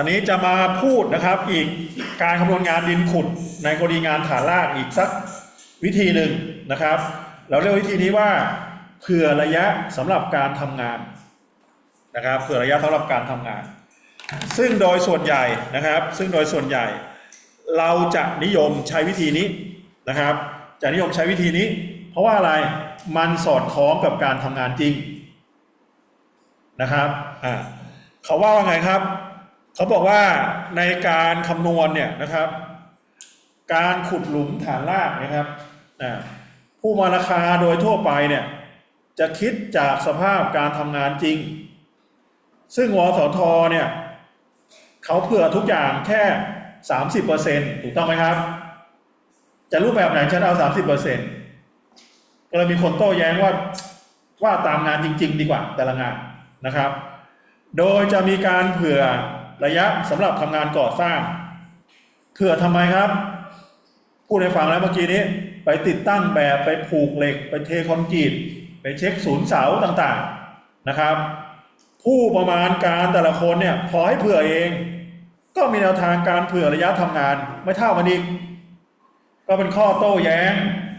อนนี้จะมาพูดนะครับอีกการคำนวณงานดินขุด ในกรณีงานฐานรากอีกสักวิธีหนึ่งนะครับ เราเรียกวิธีนี้ว่าเผื่อระยะสำหรับการทำงานนะครับเผื่อระยะสำหรับการทำงาน ซึ่งโดยส่วนใหญ่นะครับ ซึ่งโดยส่วนใหญ่ เราจะนิยมใช้วิธีนี้นะครับ จะนิยมใช้วิธีนี้ เพราะว่าอะไรมันสอดคล้องกับการทำงานจริงนะครับอ่าเขาว่าว่าไงครับ เขาบอกว่าในการคำนวณเนี่ยนะครับ การขุดหลุมฐานรากนะครับผู้มาราคาโดยทั่วไปเนี่ยจะคิดจากสภาพการทำงานจริง ซึ่งวสทเนี่ยเขาเผื่อทุกอย่างแค่ 30%ถูกต้องไหมครับ จะรูปแบบไหนฉันเอา 30%ก็เลยมีคนโต้แย้งว่าว่าตามงานจริง ๆ ดีกว่าแต่ละงานนะครับ โดยจะมีการเผื่อ ระยะสำหรับทำงานก่อสร้างเผื่อทำไมครับพูดให้ฟังแล้วเมื่อกี้นี้ ไปติดตั้งแบบไปผูกเหล็ก ไปเทคอนกรีตไปเช็คศูนย์เสาต่างๆนะครับ ผู้ประมาณการแต่ละคนเนี่ยพอให้เผื่อเอง ก็มีแนวทางการเผื่อระยะทำงานไม่เท่ากันอีกก็เป็นข้อโต้แย้ง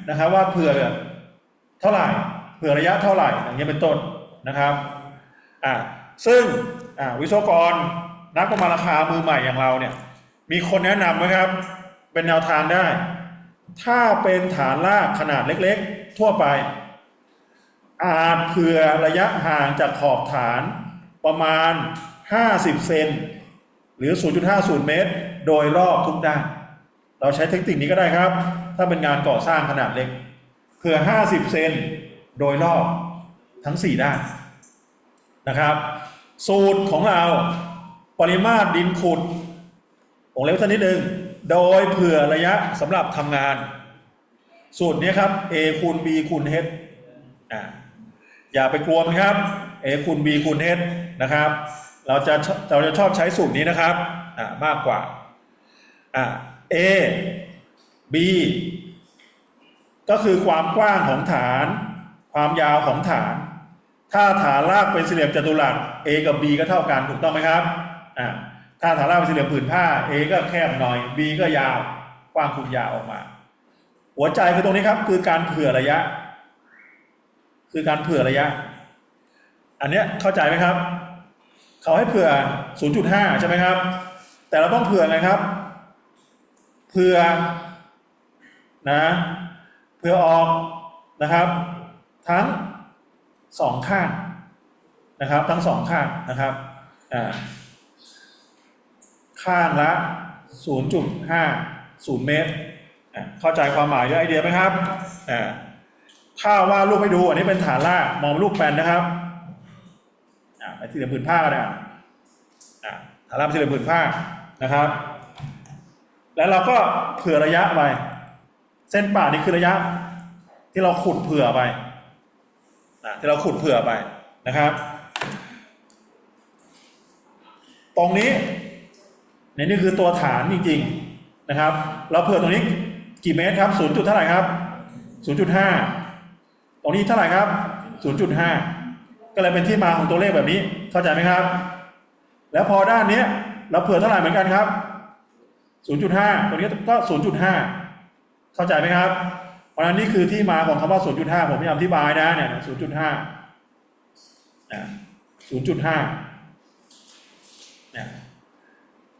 นะครับ ว่าเผื่อเท่าไหร่เผื่อระยะเท่าไหร่อย่างนี้ยเป็นต้นนะครับอ่าซึ่งอ่าวิศวกร นักประมาณราคามือใหม่อย่างเราเนี่ย มีคนแนะนำไหมครับ เป็นแนวทางได้ ถ้าเป็นฐานรากขนาดเล็กๆ ทั่วไป อาจเผื่อระยะห่างจากขอบฐานประมาณ 50 เซนหรือ 0.50 เมตร โดยรอบทุกด้าน เราใช้เทคนิคนี้ก็ได้ครับ ถ้าเป็นงานก่อสร้างขนาดเล็กเผื่อ 50 เซนโดยรอบทั้ง 4 ด้านนะครับ สูตรของเรา ปริมาตรดินขุดวงเล็บสักนิดหนึ่งโดยเผื่อระยะสำหรับทำงาน สูตรนี้ครับ A คูณ B คูณ H อ่าอย่าไปกลัวมันครับ A คูณ B คูณ H นะครับ เราจะเราจะชอบใช้สูตรนี้นะครับอ่ามากกว่าอ่า A B ก็คือความกว้างของฐาน ความยาวของฐาน ถ้าฐานรากเป็นสี่เหลี่ยมจัตุรัส A กับ B ก็เท่ากันถูกต้องไหมครับ อ่าถ้าฐานรากเป็นสี่เหลี่ยมผืนผ้า A ก็แคบหน่อย B ก็ยาวกว้างคูณยาวออกมา หัวใจคือตรงนี้ครับ คือการเผื่อระยะ คือการเผื่อระยะ อันเนี้ยเข้าใจไหมครับ เขาให้เผื่อ 0.5 ใช่ไหมครับ แต่เราต้องเผื่อไงครับ เผื่อนะเผื่อออกนะครับ ทั้งสองข้างนะครับ ทั้งสองข้างนะครับอ่า ข้างละ 0.50 เมตร เข้าใจความหมายด้วยไอเดียไหมครับถ้าว่าดรูปให้ดู อันนี้เป็นฐานรามองรูปแปนนะครับอ่าไปที่เหลี่ยมผืนผ้าก็ได้อะฐานรากเป็นสี่เหลี่ยมผืนผ้านะครับ แล้วเราก็เผื่อระยะไป เส้นป่านี่คือระยะ ที่เราขุดเผื่อไปที่เราขุดเผื่อไปนะครับ ตรงนี้ เนี่ยนี่คือตัวฐานจริงๆนะครับ เราเผื่อตรงนี้กี่เมตรครับศูนย์จุดเท่าไหร่ครับศูนย์จุดห้าตรงนี้เท่าไหร่ครับศูนย์จุดห้าก็เลยเป็นที่มาของตัวเลขแบบนี้ เข้าใจไหมครับ แล้วพอด้านเนี้ยเราเผื่อเท่าไหร่เหมือนกันครับ0.5ตรงนี้ก็0.5เข้าใจไหมครับ เพราะฉะนั้นนี่คือที่มาของคำว่า0.5ผมพยายามอธิบายนะเนี่ย0.5นะ0.5เนี่ย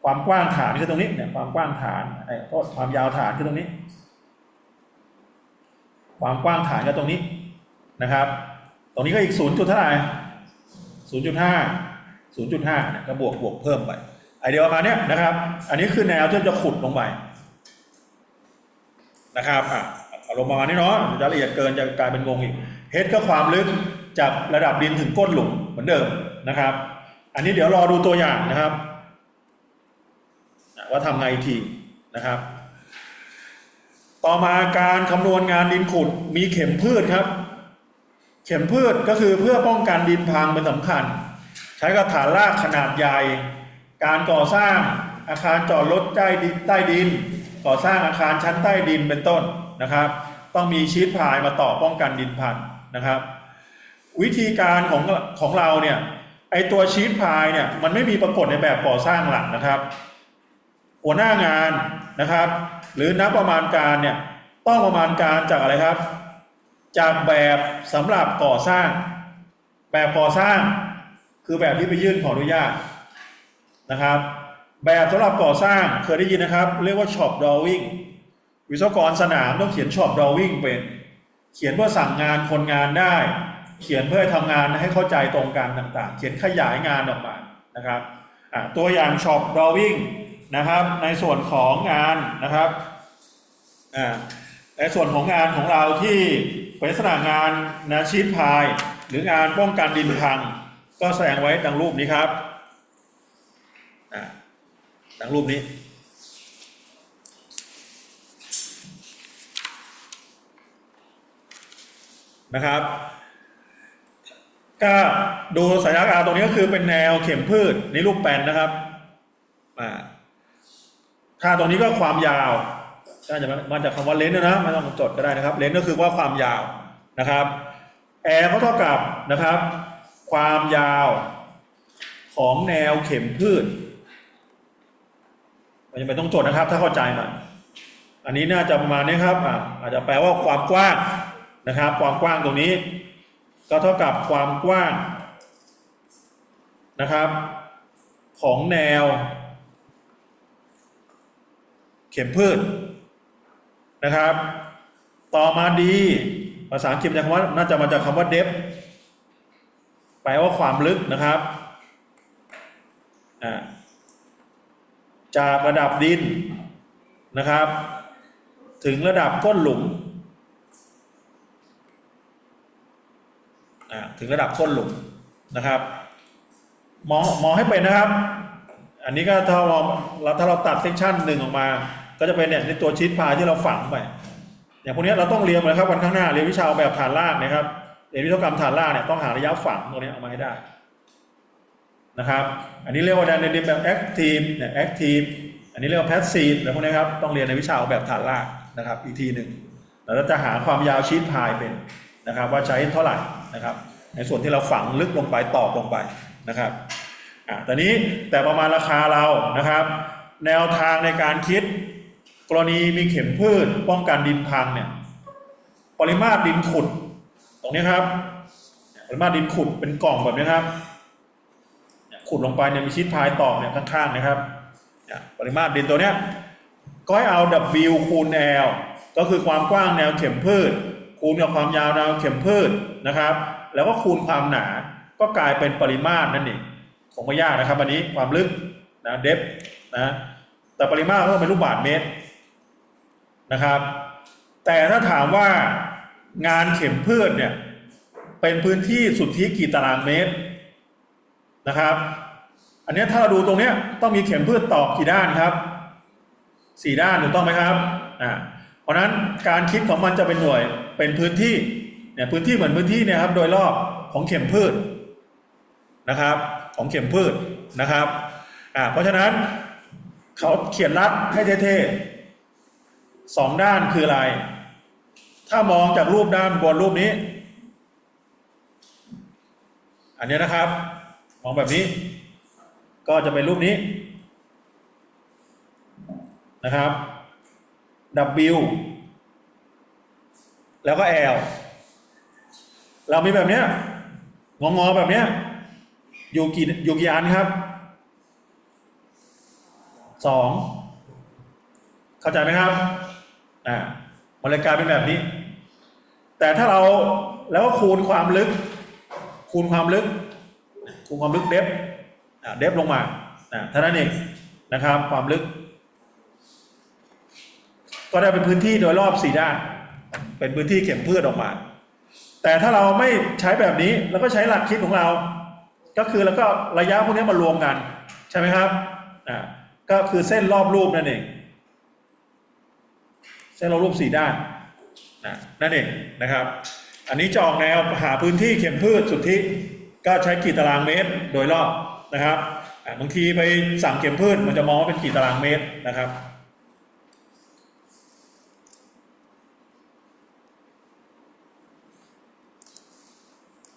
ความกว้างฐานคือตรงนี้เนี่ยความกว้างฐานไอ้โทษความยาวฐานคือตรงนี้ ความกว้างฐานก็ตรงนี้นะครับ ตรงนี้ก็อีก 0. จุดเท่าไหร่0.5 0.5เนี่ยก็บวกบวกเพิ่มไปไอเดียประมาณเนี้ยนะครับ อันนี้คือแนวที่จะขุดลงไปนะครับอะอาลงประมาณนี้เนาะจะละเอียดเกินจะกลายเป็นงงอีกเฮดก็ความลึกจากระดับดินถึงก้นหลุมเหมือนเดิมนะครับ อันนี้เดี๋ยวรอดูตัวอย่างนะครับ ว่าทำไงทีนะครับ ต่อมาการคำนวณงานดินขุดมีเข็มพืชครับ เข็มพืชก็คือเพื่อป้องกันดินพังเป็นสำคัญ ใช้กระถางรากขนาดใหญ่ การก่อสร้างอาคารจอดรถใต้ดินใต้ดิน ก่อสร้างอาคารชั้นใต้ดินเป็นต้นนะครับ ต้องมีชีทพายมาต่อป้องกันดินพังนะครับ วิธีการของของเราเนี่ยไอตัวชีตพายเนี่ยมันไม่มีปรากฏในแบบก่อสร้างหลักนะครับ หัวหน้างานนะครับ หรือนักประมาณการเนี่ยต้องประมาณการจากอะไรครับ จากแบบสำหรับก่อสร้าง แบบก่อสร้างคือแบบที่ไปยื่นขออนุญาตนะครับ แบบสำหรับก่อสร้างเคยได้ยินนะครับ เรียกว่า shop drawing วิศวกรสนามต้องเขียน shop drawing เป็นเขียนเพื่อสั่งงานคนงานได้ เขียนเพื่อให้ทำงานให้เข้าใจตรงกันต่าง ๆ เขียนขยายงานออกมานะครับตัวอย่าง shop drawing นะครับในส่วนของงานนะครับในส่วนของงานของเราที่เป็นลักษณะงานนะชีตพาย หรืองานป้องกันดินพัง ก็แสดงไว้ดังรูปนี้ครับดังรูปนี้นะครับก็ดูสัญลักษณ์ตรงนี้ก็คือเป็นแนวเข็มพืชนี่รูปแปนนะครับอ่า ถ้าตรงนี้ก็ความยาวก็จะมาจากคำว่าเลนส์นะไม่ต้องจดก็ได้นะครับ เลนส์ก็คือว่าความยาวนะครับแอร์ก็เท่ากับนะครับ ความยาวของแนวเข็มพืชมันจะไม่ต้องจดนะครับ ถ้าเข้าใจมันอันนี้น่าจะประมาณนี้ครับอ่าอาจจะแปลว่าความกว้างนะครับ ความกว้างตรงนี้ ก็เท่ากับความกว้างนะครับ ของแนว เข็มพืชนะครับ ต่อมาดีภาษาอังกฤษจะคำว่าน่าจะมาจากคำว่า depth แปลว่าความลึกนะครับ จากระดับดินนะครับ ถึงระดับก้นหลุม ถึงระดับก้นหลุมนะครับมองมองให้เป็นนะครับ อันนี้ก็ถ้าเราถ้าเราตัดเซกชันหนึ่งออกมา ก็จะเป็นเนี่ยในตัวชีตพายที่เราฝังไปอย่างพวกนี้เราต้องเรียนเลยครับวันข้างหน้าเรียนวิชาออกแบบฐานรากนะครับเรียนวิศวกรรมฐานรากเนี่ยต้องหาระยะฝังตรงนี้ออกมาให้ได้นะครับอันนี้เรียกว่าในเรียนแบบ active เนี่ย active อันนี้เรียกว่า passive อะไรพวกนี้ครับต้องเรียนในวิชาออกแบบฐานรากนะครับอีกทีหนึ่งเราจะหาความยาวชีตพายเป็นนะครับ ว่าใช้เท่าไหร่นะครับ ในส่วนที่เราฝังลึกลงไปตอกลงไปนะครับอ่าตอนนี้แต่ประมาณราคาเรานะครับ แนวทางในการคิด กรณีมีเข็มพืชป้องกันดินพังเนี่ยปริมาตรดินขุด ตรงนี้ครับ ปริมาตรดินขุดเป็นกล่องแบบนี้ครับขุดลงไปเนี่ยมีชีตพายตอกเนี่ยข้างๆนะครับปริมาตรดินตัวเนี้ยก็ให้เอา W คูณ L ก็คือความกว้างแนวเข็มพืช คูณกับความยาวแนวเข็มพืชนะครับ แล้วก็คูณความหนาก็กลายเป็นปริมาตรนั่นเองคงไม่ยากนะครับอันนี้ความลึกนะเดฟนะแต่ปริมาตรก็เป็นลูกบาศก์เมตร นะครับ แต่ถ้าถามว่างานเข็มพืชเนี่ยเป็นพื้นที่สุทธิกี่ตารางเมตรนะครับ อันนี้ถ้าเราดูตรงเนี้ยต้องมีเข็มพืชตอกกี่ด้านครับสี่ด้านถูกต้องไหมครับอ่าเพราะฉะนั้นการคิดของมันจะเป็นหน่วยเป็นพื้นที่เนี่ยพื้นที่เหมือนพื้นที่เนี่ยครับโดยรอบของเข็มพืชนะครับ ของเข็มพืชนะครับอ่าเพราะฉะนั้นเขาเขียนรัดให้เท่ๆ สองด้านคืออะไร ถ้ามองจากรูปด้านบนรูปนี้ อันนี้นะครับ มองแบบนี้ ก็จะเป็นรูปนี้นะครับ W แล้วก็ L เรามีแบบเนี้ยงองอๆแบบเนี้ยอยู่กี่อยู่กี่อันครับสองเข้าใจไหมครับ อ่ามันเลยกลายเป็นแบบนี้ แต่ถ้าเราแล้วก็คูณความลึก คูณความลึก คูณความลึกเดฟอ่าเดฟลงมาเท่านั้นเองนะครับ ความลึก ก็ได้เป็นพื้นที่โดยรอบสี่ด้าน เป็นพื้นที่เข็มพืชออกมา แต่ถ้าเราไม่ใช้แบบนี้แล้วก็ใช้หลักคิดของเรา ก็คือแล้วก็ระยะพวกนี้มารวมกัน ใช่ไหมครับอ่าก็คือเส้นรอบรูปนั่นเอง เส้นรารูบสี่ด้านนะนั่นเองนะครับ อันนี้จองแนวหาพื้นที่เข็มพืชสุทธิก็ใช้กี่ตารางเมตรโดยรอบนะครับบางทีไปสั่งเข็มพืชมันจะมองว่าเป็นกี่ตารางเมตรนะครับ